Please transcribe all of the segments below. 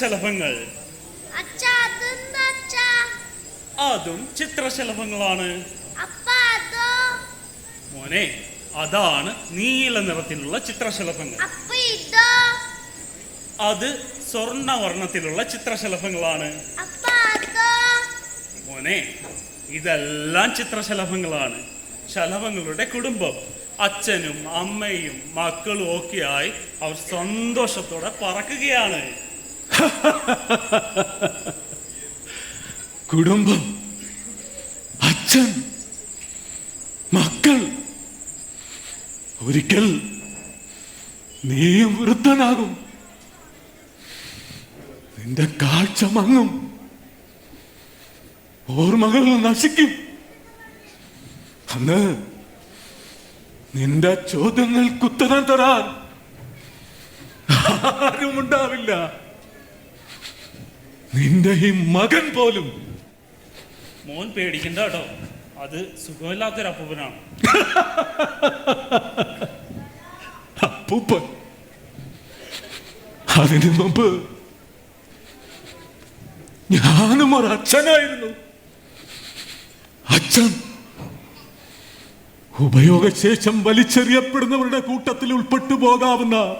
ചിത്രശലഭങ്ങൾ. അതും ചിത്രശലഭങ്ങളാണ്. മോനെ അതാണ് നീല നിറത്തിലുള്ള ചിത്രശലഭങ്ങൾ. അത് സ്വർണവർണത്തിലുള്ള ചിത്രശലഭങ്ങളാണ്. മോനെ ഇതെല്ലാം ചിത്രശലഭങ്ങളാണ്. ശലഭങ്ങളുടെ കുടുംബം. അച്ഛനും അമ്മയും മക്കളും ഒക്കെയായി അവർ സന്തോഷത്തോടെ പറക്കുകയാണ്. കുടുംബം അച്ഛൻ മക്കൾ. ഒരിക്കൽ നീയും വൃദ്ധനാകും. നിന്റെ കാഴ്ച മങ്ങും. ഓർമ്മകൾ നശിക്കും. അന്ന് നിന്റെ ചോദ്യങ്ങൾക്ക് ഉത്തരം തരാൻ ആരുമുണ്ടാവില്ല. നിന്റെ ഈ മകൻ പോലും. മോൻ പേടിക്കണ്ട കേട്ടോ. അത് സുഖമില്ലാത്തൊരു അപ്പൂപ്പനാണ്. അപ്പൂപ്പൻ. അതിനു മുമ്പ് ഞാനും ഒരു അച്ഛനായിരുന്നു. അച്ഛൻ ഉപയോഗശേഷം വലിച്ചെറിയപ്പെടുന്നവരുടെ കൂട്ടത്തിൽ ഉൾപ്പെട്ടു പോകാവുന്ന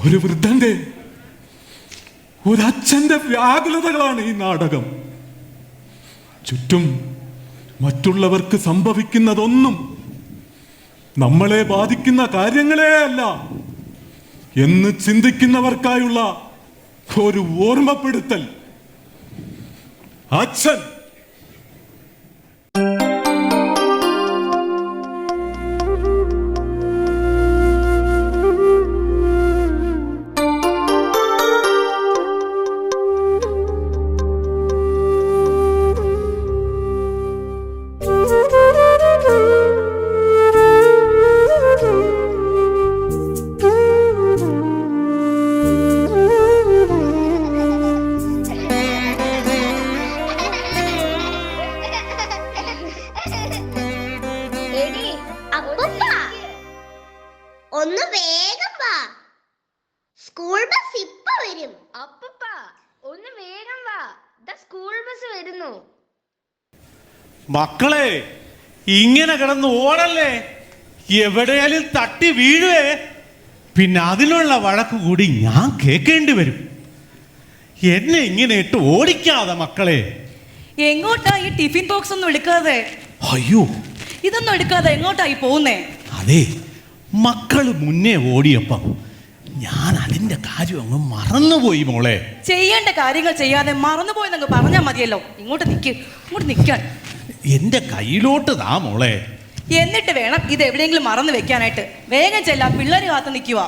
ഒരു വൃദ്ധന്റെ ഒരച്ഛന്റെ വ്യാകുലതകളാണ് ഈ നാടകം. ചുറ്റും മറ്റുള്ളവർക്ക് സംഭവിക്കുന്നതൊന്നും നമ്മളെ ബാധിക്കുന്ന കാര്യങ്ങളേ അല്ല എന്ന് ചിന്തിക്കുന്നവർക്കായുള്ള ഒരു ഓർമ്മപ്പെടുത്തൽ. അച്ഛൻ ഇങ്ങനെ കിടന്ന് ഓടല്ലേ? എവിടെയാലും തട്ടി വീഴുവേ. പിന്നെ അതിലുള്ള വഴക്ക് കൂടി ഞാൻ കേൾക്കേണ്ടി വരും. എന്നെ ഇങ്ങനെ ഇട്ട് ഓടിക്കാതെ മക്കളെ. എങ്ങോട്ടാ ഈ ടിഫിൻ ബോക്സ് ഒന്നും എടുക്കാതെ? അയ്യോ. ഇതൊന്നും എടുക്കാതെ എങ്ങോട്ടായി പോകുന്നേ? അതെ മക്കൾ മുന്നേ ഓടിയപ്പം ഞാൻ അതിന്റെ കാര്യം അങ്ങ് മറന്നുപോയി മോളെ. ചെയ്യേണ്ട കാര്യങ്ങൾ ചെയ്യാതെ മറന്നുപോയെന്നങ്ങ് പറഞ്ഞാൽ മതിയല്ലോ. ഇങ്ങോട്ട് നിൽക്ക് ഇങ്ങോട്ട് നിൽക്കാൻ എന്റെ കയ്യിലോട്ട് താ മോളെ. എന്നിട്ട് വേണം ഇത് എവിടെയെങ്കിലും മറന്നു വെക്കാനായിട്ട്. വേഗം ചെല്ലാം പിള്ളേര് കാത്തു നിൽക്കുക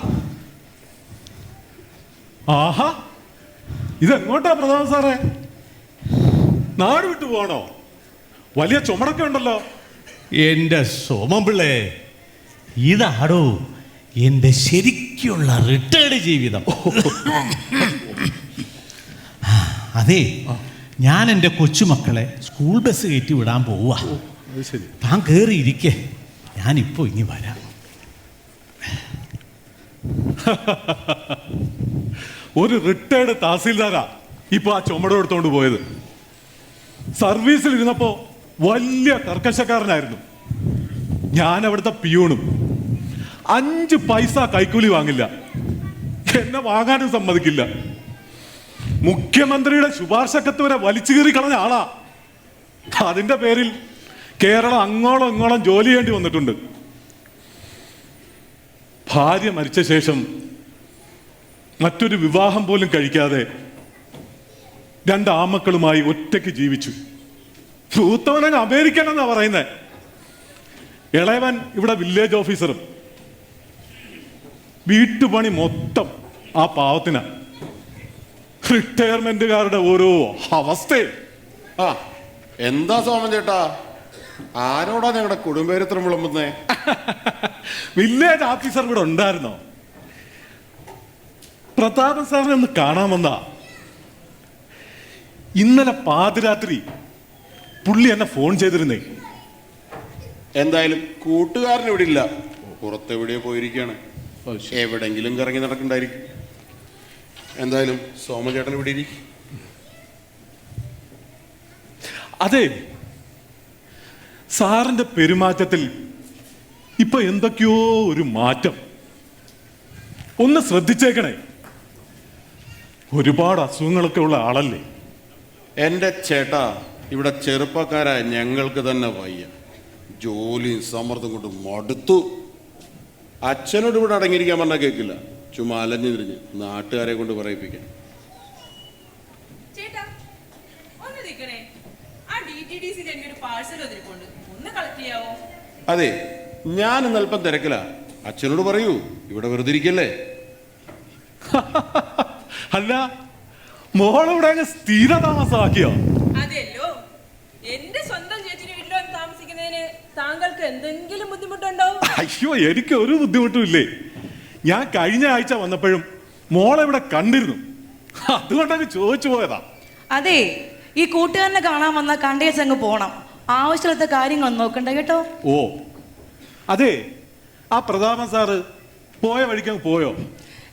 ആഹാ ഇതെങ്ങോട്ടാ പ്രധാന സാറേ? നാട് വിട്ടു പോകണോ വലിയ ചുമടൊക്കെ ഉണ്ടല്ലോ. എന്റെ സോമം പിള്ളേ ഇതാടോ എന്റെ ശരിക്കുള്ള റിട്ടയർഡ് ജീവിതം. അതെ ഞാൻ എന്റെ കൊച്ചുമക്കളെ സ്കൂൾ ബസ് കയറ്റി വിടാൻ പോവുക താൻ കയറി ഇരിക്കേ. ഞാനിപ്പോ ഇനി വരാം. ഒരു റിട്ടയർഡ് തഹസീൽദാരാ ഇപ്പൊ ആ ചുമട് എടുത്തോണ്ട് പോയത്. സർവീസിൽ ഇരുന്നപ്പോ വലിയ കർക്കശക്കാരനായിരുന്നു ഞാൻ അവിടുത്തെ പിയൂണും. അഞ്ച് പൈസ കൈക്കൂലി വാങ്ങില്ല. എന്നെ വാങ്ങാനും സമ്മതിക്കില്ല. മുഖ്യമന്ത്രിയുടെ ശുപാർശക്കത്ത് വരെ വലിച്ചു കീറി കളഞ്ഞ ആളാ. അതിന്റെ പേരിൽ കേരളം അങ്ങോളം ഇങ്ങോളം ജോലി ചെയ്യേണ്ടി വന്നിട്ടുണ്ട്. ഭാര്യ മരിച്ച ശേഷം മറ്റൊരു വിവാഹം പോലും കഴിക്കാതെ രണ്ട് ആമക്കളുമായി ഒറ്റയ്ക്ക് ജീവിച്ചു. മൂത്തവനങ്ങ് അമേരിക്കൻ എന്നാ പറയുന്നത് ഇളയവൻ ഇവിടെ വില്ലേജ് ഓഫീസറും. വീട്ടുപണി മൊത്തം ആ പാവത്തിനാ. റിട്ടയർമെന്റുകാരുടെ ഓരോ അവസ്ഥ ആ എന്താ സോമൻ ചേട്ടാ? ആരോടാ ഞങ്ങളുടെ ഇത്ര വിളമ്പുന്നേ? വില്ലേജ് ഓഫീസർ ഇവിടെ ഉണ്ടായിരുന്നോ? പ്രതാപൻ സാറിനെ ഒന്ന് കാണാമെന്നാ ഇന്നലെ പാതിരാത്രി പുള്ളി എന്നെ ഫോൺ ചെയ്തിരുന്നേ. എന്തായാലും കൂട്ടുകാരൻ ഇവിടെ ഇല്ല. പുറത്തെവിടെയോ പോയിരിക്കാണ്. ഓ, എവിടെങ്കിലും കറങ്ങി നടക്കണ്ടായിരിക്കും. എന്തായാലും സോമചേട്ടൻ ഇവിടെ ഇരിക്കും. അതെ. സാറിന്റെ പെരുമാറ്റത്തിൽ ഇപ്പൊ എന്തൊക്കെയോ ഒരു മാറ്റം. ഒന്ന് ശ്രദ്ധിച്ചേക്കണേ. ഒരുപാട് അസുഖങ്ങളൊക്കെ ഉള്ള ആളല്ലേ? എന്റെ ചേട്ടാ ഇവിടെ ചെറുപ്പക്കാരായ ഞങ്ങൾക്ക് തന്നെ വയ്യ. ജോലിയും സമ്മർദ്ദം കൊണ്ട് മടുത്തു. അച്ഛനോട് ഇവിടെ അടങ്ങിയിരിക്കാൻ പറഞ്ഞാൽ കേൾക്കില്ല ചുമ്മാ അലഞ്ഞു തിരിഞ്ഞ് നാട്ടുകാരെ കൊണ്ട് പറയിപ്പിക്കാം അതെ ഞാൻ ഇന്ന് അല്പം തിരക്കില്ല അച്ഛനോട് പറയൂ ഇവിടെ വെറുതെ ഇരിക്കല്ലേ? അല്ല മോളിവിടെ അങ്ങ് സ്ഥിരതാമസമാക്കിയോ അതെല്ലോ. എന്റെ സ്വന്തം ചേച്ചിയുടെ വീട്ടിൽ വന്ന് താമസിക്കുന്നതിന് താങ്കൾക്ക് എന്തെങ്കിലും ബുദ്ധിമുട്ടുണ്ടോ? അയ്യോ എനിക്ക് ഒരു ബുദ്ധിമുട്ടും ഇല്ലേ? ഞാൻ കഴിഞ്ഞ ആഴ്ച വന്നപ്പോഴും മോളെ ഇവിടെ കണ്ടിരുന്നു? അതുകൊണ്ടങ്ങ് ചോദിച്ചു പോയതാ. അതെ ഈ കൂട്ടുകാരനെ കാണാൻ വന്ന കണ്ടേച്ചങ്ങ് പോണം. ആവശ്യമില്ലാത്ത കാര്യങ്ങൾ നോക്കണ്ട കേട്ടോ? ഓ അതെ ആ പ്രതാപൻ സാറ് പോയ വഴിക്ക് പോയോ?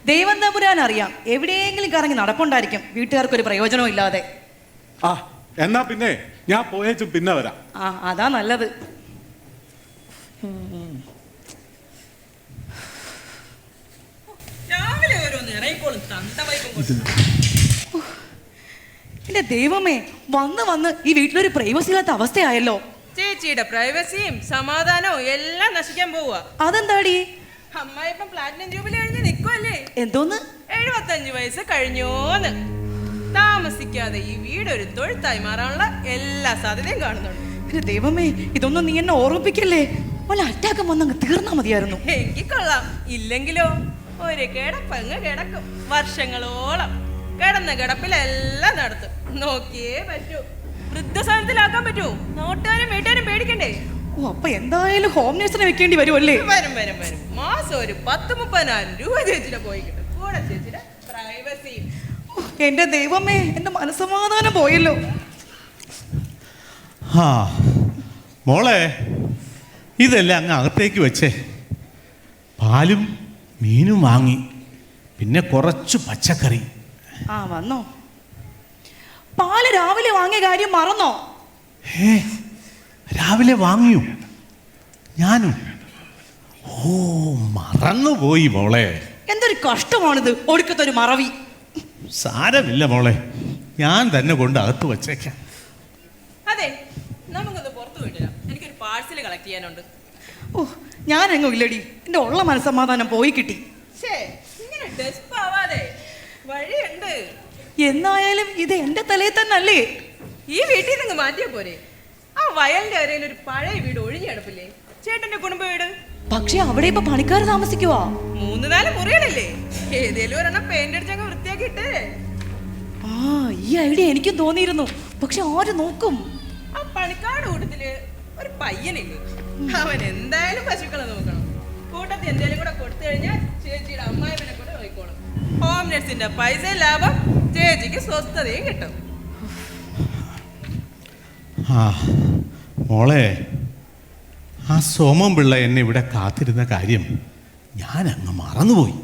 ദൈവം തമ്പുരാൻ അറിയാം. എവിടെയെങ്കിലും കറങ്ങി നടപ്പുണ്ടായിരിക്കും. വീട്ടുകാർക്ക് ഒരു പ്രയോജനവും ഇല്ലാതെ. ആ എന്നാ പിന്നെ ഞാൻ പോയേച്ചും പിന്നെ വരാം. ആ അതാ നല്ലത്. രാവിലെ ഓരോന്ന് ഇറങ്ങിക്കോളും. എന്റെ ദൈവമേ വന്ന് വന്ന് ഈ വീട്ടിലൊരു പ്രൈവസി ഇല്ലാത്ത അവസ്ഥയായല്ലോ. ചേച്ചിയുടെ പ്രൈവസിയും സമാധാനവും എല്ലാം നശിക്കാൻ പോവുക. അതെന്താടി? അമ്മ ഇപ്പം പ്ലാറ്റിനം ജൂബിലി കഴിഞ്ഞ് നിൽക്കുമല്ലേ എന്തോന്ന്? എഴുപത്തഞ്ച് വയസ്സ് കഴിഞ്ഞോന്ന്. താമസിക്കാതെ ഈ വീട് ഒരു തൊഴുത്തായി മാറാനുള്ള എല്ലാ സാധ്യതയും കാണുന്നുണ്ട്. എന്റെ ദൈവമേ ഇതൊന്നും നീ എന്നെ ഓർമ്മിപ്പിക്കല്ലേ? വല്ല അറ്റാക്കം വന്നങ്ങ് തീർന്നാ മതിയായിരുന്നു. എങ്കിൽ കൊള്ളാം. ഇല്ലെങ്കിലോ? ഒരു കിടപ്പങ്ങ് കിടക്കും. വർഷങ്ങളോളം കിടന്ന കിടപ്പിലെല്ലാം നടത്തും. നോക്കിയേ പറ്റൂ. വൃദ്ധസാധനത്തിലാക്കാൻ പറ്റൂ. നോട്ടുകാരും വീട്ടുകാരും പേടിക്കണ്ടേ? ഓ അപ്പൊ എന്തായാലും ഹോം നേഴ്സിനെ വെക്കേണ്ടി വരുമല്ലേ വരും വരും വരും മാസം ഒരു പത്ത് മുപ്പതിനായിരം രൂപ ചേച്ചിയുടെ പോയി കിട്ടും. കൂടെ ചേച്ചിയുടെ പ്രൈവസിയും എന്റെ ദൈവമേ എന്റെ മനസ്സമാധാനം പോയല്ലോ. ആ മോളെ ഇതെല്ലാം അങ്ങ് അകത്തേക്ക് വെച്ചേ. പാലും മീനും വാങ്ങി. പിന്നെ കുറച്ച് പച്ചക്കറി. ആ വന്നോ. പാൽ രാവിലെ വാങ്ങിയ കാര്യം മറന്നോ? ഏ രാവിലെ വാങ്ങിയോ? ഞാനും. ഓ മറന്നുപോയി മോളെ. എന്തൊരു കഷ്ടമാണിത് ഒടുക്കത്തൊരു മറവി. സാരമില്ല മോളെ. ഞാൻ തന്നെ കൊണ്ട് അകത്ത് വച്ചേക്കാം. അതെ നമുക്കൊന്ന് പുറത്തു വിട്ടില്ല എനിക്കൊരു പാഴ്സൽ കളക്ട് ചെയ്യാനുണ്ട്. ഓ ഞാനെങ്ങും ഇല്ലടി എന്റെ ഉള്ള മനസ്സമാധാനം പോയി കിട്ടി. വഴിയുണ്ട്. എന്നായാലും ഇത് എന്റെ തലയിൽ തന്നെ അല്ലേ ഈ വീട്ടിൽ നിന്ന് മാറ്റിയാ പോരെ. ആ വയലിന്റെ അരയിൽ ഒരു പഴയ വീട് ഒഴിഞ്ഞു കിടപ്പില്ലേ? ചേട്ടന്റെ കുടുംബ വീട്? പക്ഷെ അവിടെ ഇപ്പൊ പണിക്കാർ താമസിക്കുവാ. മൂന്ന് നാല് മുറികളല്ലേ? ഏതേലും ഒരെണ്ണം പെയിന്റ് അടിച്ചങ്ങ് വൃത്തിയാക്കിട്ട് ആ ഈ ഐഡിയ എനിക്കും തോന്നിയിരുന്നു. പക്ഷെ ആര് നോക്കും? ആ പണിക്കാരുടെ കൂട്ടത്തിൽ ഒരു പയ്യനില്ലേ? അവൻ എന്തായാലും പശുക്കളെ നോക്കണം. കൂട്ടത്തിൽ എന്തേലും കൂടെ കൊടുത്തു കഴിഞ്ഞാൽ ചേച്ചിയുടെ അമ്മായിനെ കൂടെ നോക്കിക്കോളും ഹോം നഴ്സിന്റെ പൈസ ലാഭം ചേച്ചിക്ക് സ്വസ്ഥതയും കിട്ടും. ആ മോളെ ആ സോമം പിള്ള എന്നെ ഇവിടെ കാത്തിരുന്ന കാര്യം ഞാൻ അങ്ങ് മറന്നുപോയി.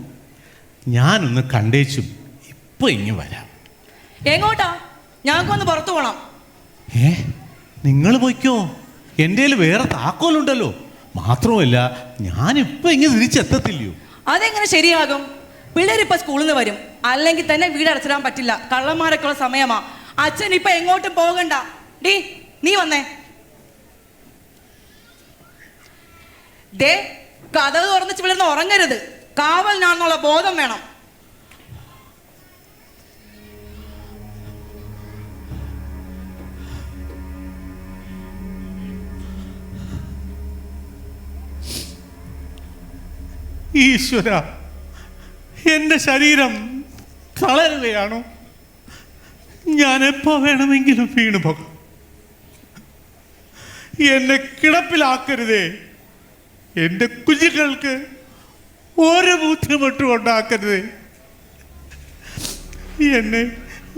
ഞാനൊന്ന് കണ്ടേച്ചും ഇപ്പൊ ഇങ്ങ് വരാം. എങ്ങോട്ടാ? ഞങ്ങൾക്കൊന്ന് പുറത്തു പോണം. ഏ നിങ്ങൾ പോയിക്കോ? എന്റെ വേറെ താക്കോലുണ്ടല്ലോ. മാത്രമല്ല ഞാനിപ്പോ ഇങ്ങനെ തിരിച്ചെത്തത്തില്ലയോ? അതെങ്ങനെ ശരിയാകും? പിള്ളേർ ഇപ്പൊ സ്കൂളിൽ നിന്ന് വരും. അല്ലെങ്കിൽ തന്നെ വീട് അടച്ചിടാൻ പറ്റില്ല. കള്ളന്മാരൊക്കെ ഉള്ള സമയമാ. അച്ഛൻ ഇപ്പൊ എങ്ങോട്ടും പോകണ്ട. ഡീ നീ വന്നേ. ദേ കഥ തുറന്നിച്ച് പിള്ളേർന്ന് ഉറങ്ങരുത്. കാവൽ കാവലിനാണെന്നുള്ള ബോധം വേണം. ഈശ്വര എന്റെ ശരീരം തളരുകയാണോ? ഞാൻ എപ്പോ വേണമെങ്കിലും വീണു പോകാം. എന്നെ കിടപ്പിലാക്കരുതേ. എന്റെ കുഞ്ഞുങ്ങൾക്ക് ഒരു ബുദ്ധിമുട്ടും ഉണ്ടാക്കരുതേ. എന്നെ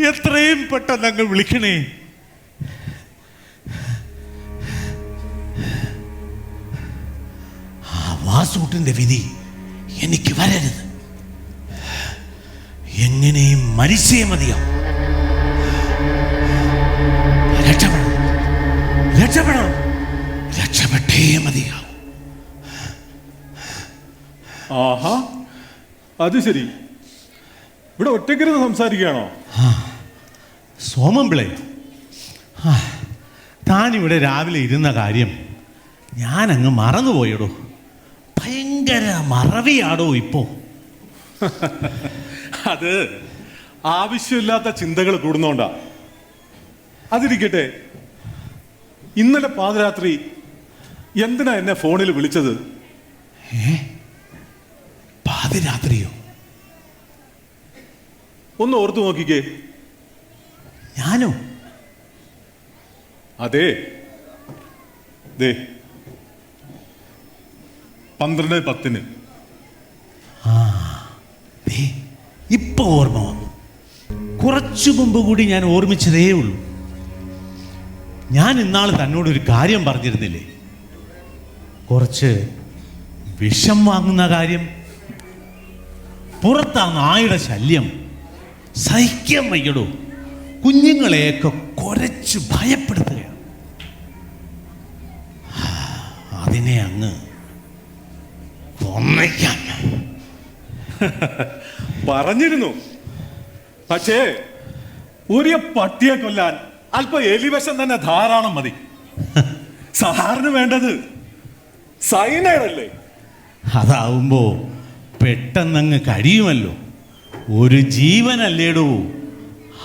എത്രയും പെട്ടെന്ന് അങ്ങ് വിളിക്കണേ. ആ വാസൂട്ടിന്റെ വിധി. എനിക്ക് വരരുത്. എങ്ങനെയും മരിച്ചേ മതിയാവും. രക്ഷപ്പെടണം. രക്ഷപ്പെടണം. രക്ഷപ്പെട്ടേ മതിയാവും. ആഹാ അത് ശരി. ഇവിടെ ഒറ്റക്കിരുന്ന് സംസാരിക്കുകയാണോ? സോമംപിളേ പിള്ളേ. താനിവിടെ രാവിലെ ഇരുന്ന കാര്യം ഞാനങ്ങ് മറന്നുപോയടോ. ഭയങ്കര മറവിയാടോ ഇപ്പോ? അത് ആവശ്യമില്ലാത്ത ചിന്തകൾ കൂടുന്നോണ്ടാ. അതിരിക്കട്ടെ ഇന്നലെ പാതിരാത്രി എന്തിനാ എന്നെ ഫോണിൽ വിളിച്ചത്? പാതിരാത്രിയോ? ഒന്ന് ഓർത്തു നോക്കിക്കേ. ഞാനോ? അതെ. ദേ പന്ത്രണ്ട് പത്തിന്. ഇപ്പൊ ഓർമ്മ വന്നു. കുറച്ചു മുമ്പ് കൂടി ഞാൻ ഓർമ്മിച്ചതേ ഉള്ളൂ. ഞാൻ ഇന്നാൾ തന്നോട് ഒരു കാര്യം പറഞ്ഞിരുന്നില്ലേ? കുറച്ച് വിഷം വാങ്ങുന്ന കാര്യം. പുറത്താ നായുടെ ശല്യം. സഹിക്കാൻ വയ്യടോ. കുഞ്ഞുങ്ങളെയൊക്കെ കുരച്ച് ഭയപ്പെടുത്തുകയാണ്. അതിനെ അങ്ങ് പറഞ്ഞിരുന്നു. പക്ഷേ ഒരു പട്ടിയെ കൊല്ലാൻ അല്പ എലിവശം തന്നെ ധാരാളം മതി. സാറിന് വേണ്ടത് സൈനൈഡല്ലേ അതാവുമ്പോ പെട്ടെന്നങ്ങ് കഴിയുമല്ലോ. ഒരു ജീവനല്ലേടോ?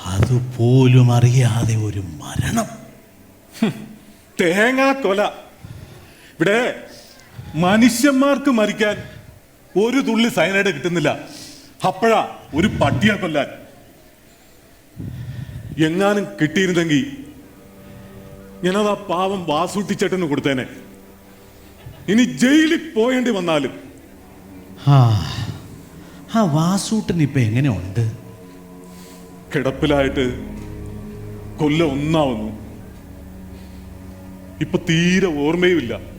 അതുപോലും അറിയാതെ ഒരു മരണം. തേങ്ങാ കൊല ഇവിടെ മനുഷ്യന്മാർക്ക് മരിക്കാൻ ഒരു തുള്ളി സൈനൈഡ് കിട്ടുന്നില്ല. അപ്പോഴാ ഒരു പട്ടിയെ കൊല്ലാൻ. എങ്ങാനും കിട്ടിയിരുന്നെങ്കിൽ ഞാനത് ആ പാവം വാസൂട്ടിച്ചേട്ടന് കൊടുത്തേനെ. ഇനി ജയിലിൽ പോയേണ്ടി വന്നാലും. ആ ആ വാസൂട്ടൻ ഇപ്പൊ എങ്ങനെയുണ്ട്? കിടപ്പിലായിട്ട് കൊല്ലം ഒന്നാവുന്നു. ഇപ്പൊ തീരെ ഓർമ്മയുമില്ല.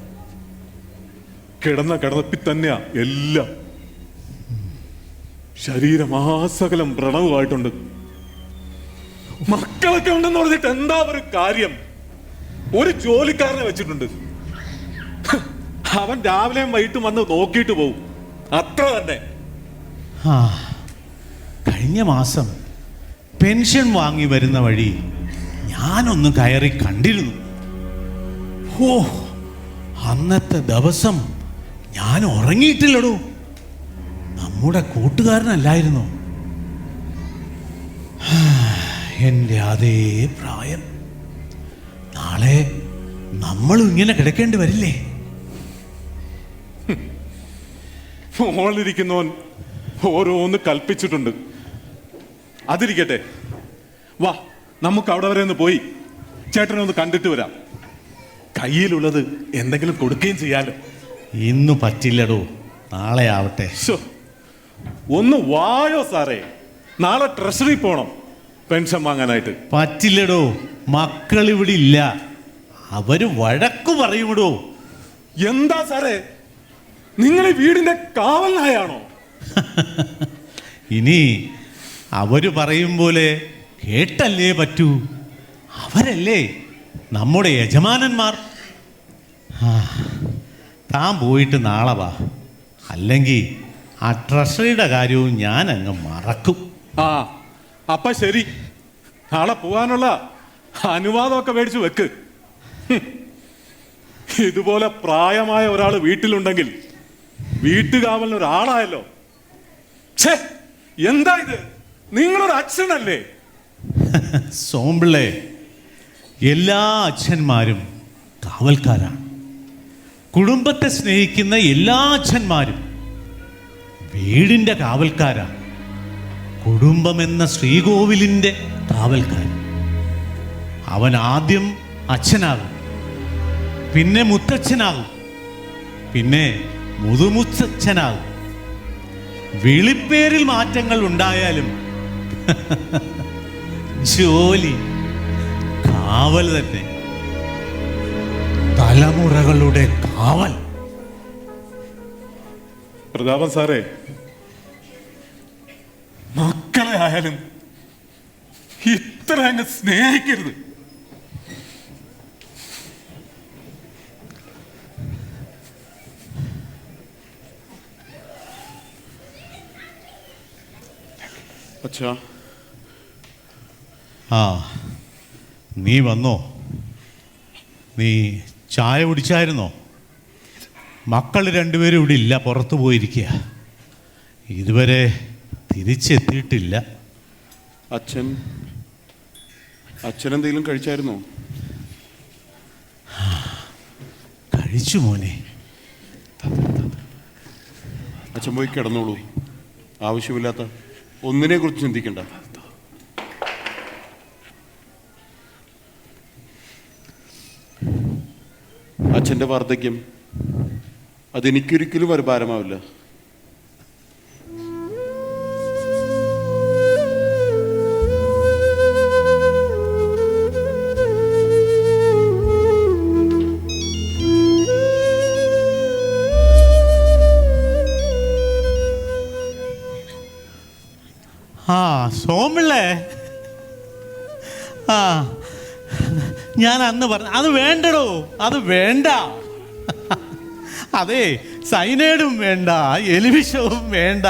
കിടന്ന കിടന്നപ്പി തന്നെയാ എല്ലാം. ശരീരം ശരീരമാസകലം വ്രണവുമായിട്ടുണ്ട് മക്കളൊക്കെ ഉണ്ടെന്ന് പറഞ്ഞിട്ട് എന്താ ഒരു കാര്യം? ഒരു ജോലിക്കാരനെ വെച്ചിട്ടുണ്ട്. അവൻ രാവിലെയും വൈകിട്ടും വന്ന് നോക്കിയിട്ട് പോവും. അത്ര തന്നെ. ആ കഴിഞ്ഞ മാസം പെൻഷൻ വാങ്ങി വരുന്ന വഴി ഞാനൊന്ന് കയറി കണ്ടിരുന്നു. ഓ അന്നത്തെ ദിവസം ഞാൻ ഉറങ്ങിയിട്ടില്ലടോ. നമ്മുടെ കൂട്ടുകാരനല്ലായിരുന്നു? എന്റെ അതേ പ്രായം. നാളെ നമ്മളും ഇങ്ങനെ കിടക്കേണ്ടി വരില്ലേ? ഫോണിലിരിക്കുന്നവൻ ഓരോന്ന് കൽപ്പിച്ചിട്ടുണ്ട്. അതിരിക്കട്ടെ. വാ നമുക്ക് അവിടെ വരെ ഒന്ന് പോയി. ചേട്ടനെ ഒന്ന് കണ്ടിട്ട് വരാം. കയ്യിലുള്ളത് എന്തെങ്കിലും കൊടുക്കുകയും ചെയ്യാലോ. ഇന്ന് പറ്റില്ലടോ. നാളെ ആവട്ടെ. ഒന്ന് വായോ സാറേ. നാളെ ട്രഷറി പോണം. പെൻഷൻ വാങ്ങാനായിട്ട്. പറ്റില്ലടോ. മക്കൾ ഇവിടെ ഇല്ല. അവർ വഴക്ക് പറയുമിടോ എന്താ സാറേ? നിങ്ങൾ വീടിന്റെ കാവൽ നായാണോ? ഇനി അവർ പറയും പോലെ കേട്ടല്ലേ പറ്റൂ. അവരല്ലേ നമ്മുടെ യജമാനന്മാർ. ആ, താൻ പോയിട്ട് നാളെ വാ. അല്ലെങ്കിൽ ആ ട്രഷറിയുടെ കാര്യവും ഞാൻ അങ്ങ് മറക്കും. ആ അപ്പ ശരി. നാളെ പോവാനുള്ള അനുവാദമൊക്കെ മേടിച്ചു വെക്ക്. ഇതുപോലെ പ്രായമായ ഒരാൾ വീട്ടിലുണ്ടെങ്കിൽ വീട്ടുകാവലിന് ഒരാളായല്ലോ. ഛേ എന്താ ഇത്? നിങ്ങളൊരു അച്ഛനല്ലേ? സോമ്പിള്ളേ എല്ലാ അച്ഛന്മാരും കാവൽക്കാരാണ്. കുടുംബത്തെ സ്നേഹിക്കുന്ന എല്ലാ അച്ഛന്മാരും വീടിന്റെ കാവൽക്കാരാണ് കുടുംബമെന്ന ശ്രീകോവിലിന്റെ കാവൽക്കാരൻ അവൻ ആദ്യം അച്ഛനാകും പിന്നെ മുത്തച്ഛനാകും പിന്നെ മുതുമുത്തച്ഛനാകും. വിളിപ്പേരിൽ മാറ്റങ്ങൾ ഉണ്ടായാലും ജോലി കാവൽ തന്നെ. തലമുറകളുടെ കാവൽ. പ്രതാപൻ സാറേ മക്കളെ ആയാലും ഇത്ര അങ്ങ് സ്നേഹിക്കരുത്. അച്ഛാ. ആ നീ വന്നോ? നീ ചായ കുടിച്ചായിരുന്നോ? മക്കൾ രണ്ടുപേരും ഇവിടെ ഇല്ല പുറത്തു പോയിരിക്കുക. ഇതുവരെ തിരിച്ചെത്തിയിട്ടില്ല. അച്ഛൻ അച്ഛൻ എന്തെങ്കിലും കഴിച്ചായിരുന്നോ? കഴിച്ചു മോനെ. അച്ഛൻ പോയി കിടന്നോളൂ. ആവശ്യമില്ലാത്ത ഒന്നിനെ കുറിച്ച് ചിന്തിക്കണ്ട. അച്ഛന്റെ വാർദ്ധക്യം. അതെനിക്കൊരിക്കലും ഒരു ഭാരമാവില്ല ആ സോമിള്ളേ ആ. ഞാൻ അന്ന് പറഞ്ഞു അത് വേണ്ടടോ അത് വേണ്ട. അതെ സൈനേഡും വേണ്ട എലിവിഷവും വേണ്ട.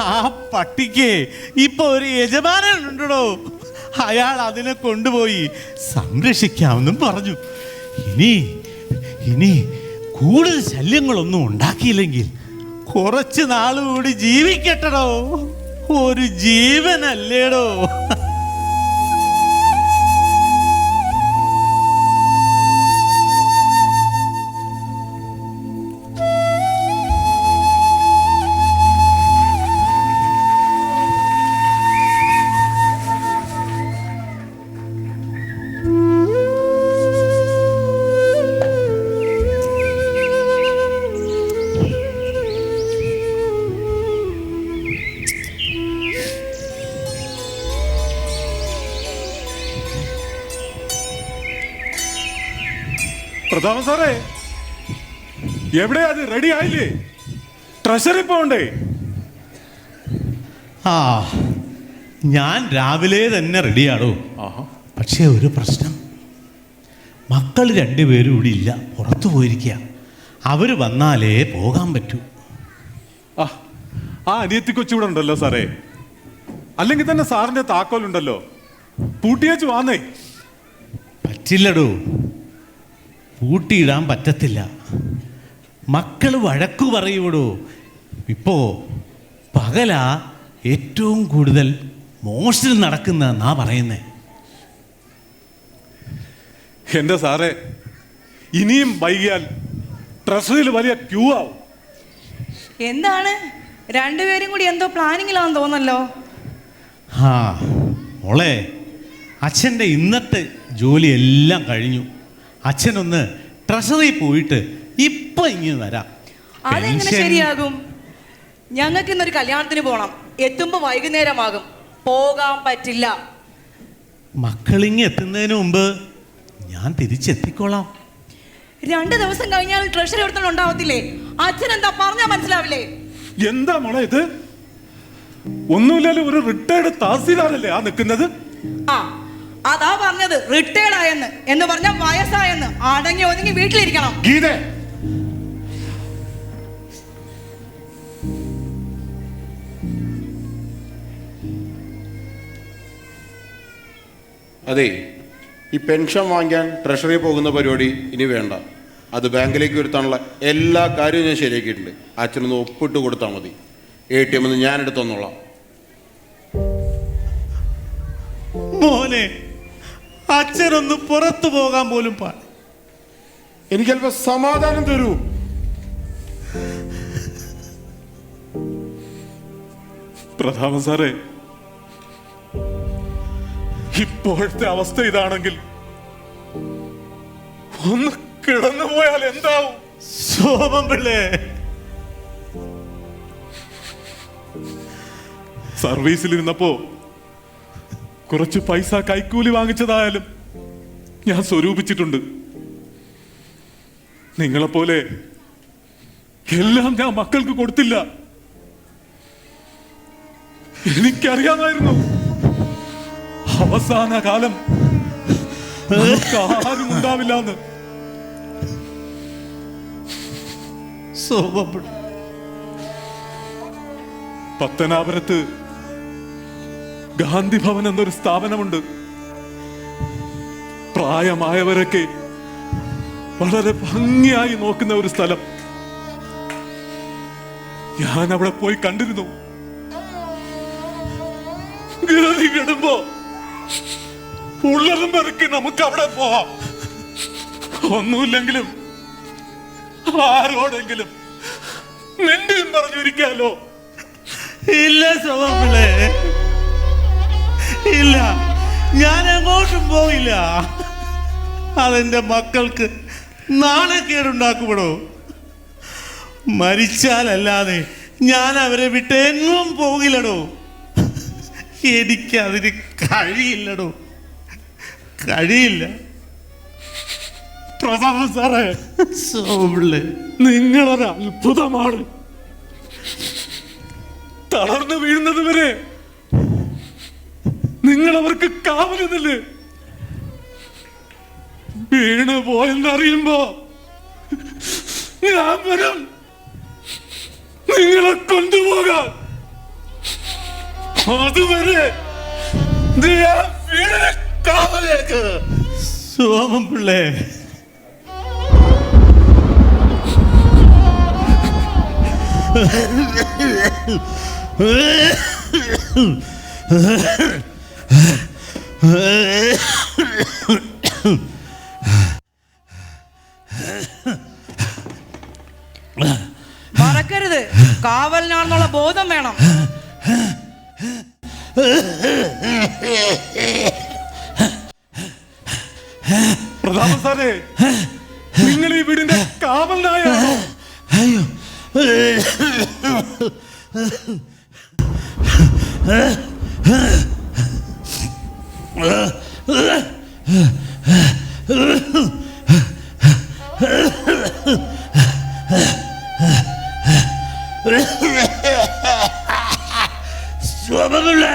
ആ പട്ടിക്ക് ഇപ്പൊ ഒരു യജമാനൻ ഉണ്ടോ അയാൾ അതിനെ കൊണ്ടുപോയി സംരക്ഷിക്കാമെന്നും പറഞ്ഞു. ഇനി ഇനി കൂടുതൽ ശല്യങ്ങളൊന്നും ഉണ്ടാക്കിയില്ലെങ്കിൽ കുറച്ച് നാളുകൂടി ജീവിക്കട്ടടോ. ഒരു ജീവനല്ലേടോ. പ്രതാപൻ സാറേ എവിടെ അത് റെഡി ആയില്ലേ? ട്രഷറി പോണ്ടേ ആ ഞാൻ രാവിലെ തന്നെ റെഡിയാടോ ആഹാ. പക്ഷേ ഒരു പ്രശ്നം. മക്കൾ രണ്ടുപേരും ഇവിടെ ഇല്ല പുറത്തു പോയിരിക്കുക അവർ വന്നാലേ പോകാൻ പറ്റൂ. ആ ആ അനിയത്തി കൊച്ചിവിടെ ഉണ്ടല്ലോ സാറേ. അല്ലെങ്കിൽ തന്നെ സാറിന്റെ താക്കോലുണ്ടല്ലോ. പൂട്ടിയേച്ച് വാന്നേ. പറ്റില്ലടോ. പൂട്ടിയിടാൻ പറ്റത്തില്ല. മക്കൾ വഴക്കു പറയൂടോ ഇപ്പോ പകല ഏറ്റവും കൂടുതൽ മോഷണം നടക്കുന്നതെന്നാ പറയുന്നേ. എന്റെ സാറേ ഇനിയും വൈകിയാൽ ട്രഷറിയിൽ വലിയ ക്യൂ ആവും. എന്താണ്? രണ്ടുപേരും കൂടി എന്തോ പ്ലാനിങ്ങിലാന്ന് തോന്നല്ലോ. ആ മോളെ അച്ഛന്റെ ഇന്നത്തെ ജോലി എല്ലാം കഴിഞ്ഞു. അച്ഛനൊന്ന് ട്രഷറി പോയിട്ട് ഇപ്പൊ ഇങ്ങനെ വരാം. അതെങ്ങനെ ശരിയാകും? ഞങ്ങൾക്ക് ഇന്നൊരു കല്യാണത്തിന് പോണം. എത്തുമ്പോ വൈകുന്നേരമാകും. പോകാൻ പറ്റില്ല. മക്കളിങ് എത്തുന്നതിന് മുമ്പ് ഞാൻ തിരിച്ചെത്തിക്കോളാം. രണ്ട് ദിവസം കഴിഞ്ഞാൽ ട്രഷറി എടുത്തോണ്ട് ഉണ്ടാവത്തില്ലേ? അച്ഛൻ എന്താ പറഞ്ഞാ മനസ്സിലാവില്ലേ? എന്താ മോളെ ഇത്? ഒന്നുമില്ലാലും ഒരു റിട്ടയർഡ് തഹസീൽദാറല്ലേ ആ നിൽക്കുന്നത്? ആ അതാ പറഞ്ഞത് റിട്ടയർഡ് ആയെന്ന്. എന്ന് പറഞ്ഞ വയസ്സായെന്ന്. അടങ്ങി ഒതുങ്ങി വീട്ടിലിരിക്കണം. ഗീത. അതെ ഈ പെൻഷൻ വാങ്ങിക്കാൻ ട്രഷറി പോകുന്ന പരിപാടി ഇനി വേണ്ട. അത് ബാങ്കിലേക്ക് വരുത്താനുള്ള എല്ലാ കാര്യവും ഞാൻ ശരിയാക്കിയിട്ടുണ്ട്. അച്ഛനൊന്ന് ഒപ്പിട്ട് കൊടുത്താൽ മതി. എ ടി എം ഞാൻ എടുത്തു തന്നോളാം. മോനെ അച്ഛനൊന്ന് പുറത്തു പോകാൻ പോലും പാ എനിക്കല്പം സമാധാനം തരൂ. പ്രധാന സാറേ ഇപ്പോഴത്തെ അവസ്ഥ ഇതാണെങ്കിൽ ഒന്ന് കിടന്നു പോയാൽ എന്താവും? ശോഭം പിള്ളേ. സർവീസിലിരുന്നപ്പോ കുറച്ച് പൈസ കൈക്കൂലി വാങ്ങിച്ചതായാലും ഞാൻ സ്വരൂപിച്ചിട്ടുണ്ട്. നിങ്ങളെപ്പോലെ എല്ലാം ഞാൻ മക്കൾക്ക് കൊടുത്തില്ല. എനിക്കറിയാമായിരുന്നു. അവസാന കാലം ആരും ഉണ്ടാവില്ല എന്ന് പത്തനാപുരത്ത് ഗാന്ധി ഭവൻ എന്നൊരു സ്ഥാപനമുണ്ട്. പ്രായമായവരൊക്കെ വളരെ ഭംഗിയായി നോക്കുന്ന ഒരു സ്ഥലം. ഞാൻ അവിടെ പോയി കണ്ടിരുന്നു. ഗതി ഉള്ളതും പെറുക്കി നമുക്ക് അവിടെ പോവാം. ഒന്നുമില്ലെങ്കിലും ആരോടെങ്കിലും നിന്റെയും പറഞ്ഞിരിക്കാലോ. ഇല്ല സോമപിള്ളേ. ഇല്ല. ഞാൻ എങ്ങോട്ടും പോയില്ല. അതെന്റെ മക്കൾക്ക് നാണക്കേടുണ്ടാക്കുമടോ മരിച്ചാലല്ലാതെ ഞാൻ അവരെ വിട്ട് എങ്ങും പോകില്ലടോ. എനിക്കതിന് കഴിയില്ലടോ. കഴിയില്ല. പ്രതാപൻ സാറേ നിങ്ങളൊരു അത്ഭുതമാണ് തളർന്നു വീഴുന്നത് വരെ നിങ്ങൾ അവർക്ക് കാവലുന്നില്ലേ? വീണ് പോയെന്നറിയുമ്പോ ഞാൻ വരും. നിങ്ങളെ കൊണ്ടുപോകാം അതുവരെ നീ ആ വീടിനെ കാവലേക്ക് സോമപിള്ളേ മറക്കരുത് കാവലിനാണെന്നുള്ള ബോധം വേണം. പ്രതാപ സാറേ നിങ്ങൾ ഈ വീടിന്റെ കാവലായ അയ്യോ. സോമപിള്ളേ സോമപിള്ളേ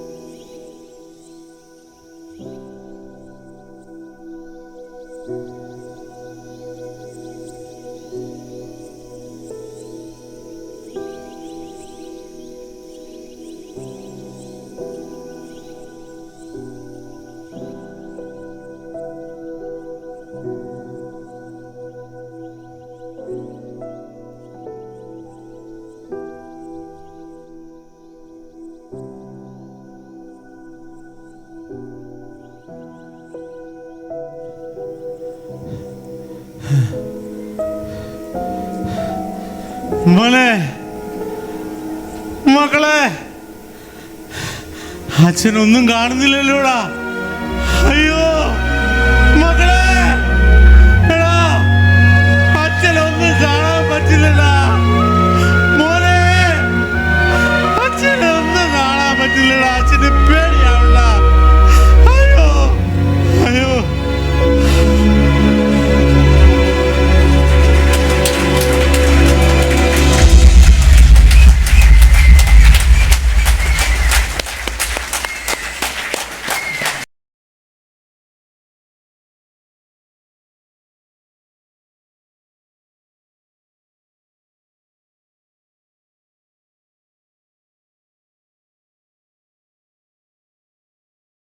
അച്ഛനൊന്നും കാണുന്നില്ലല്ലോടാ. അയ്യോ.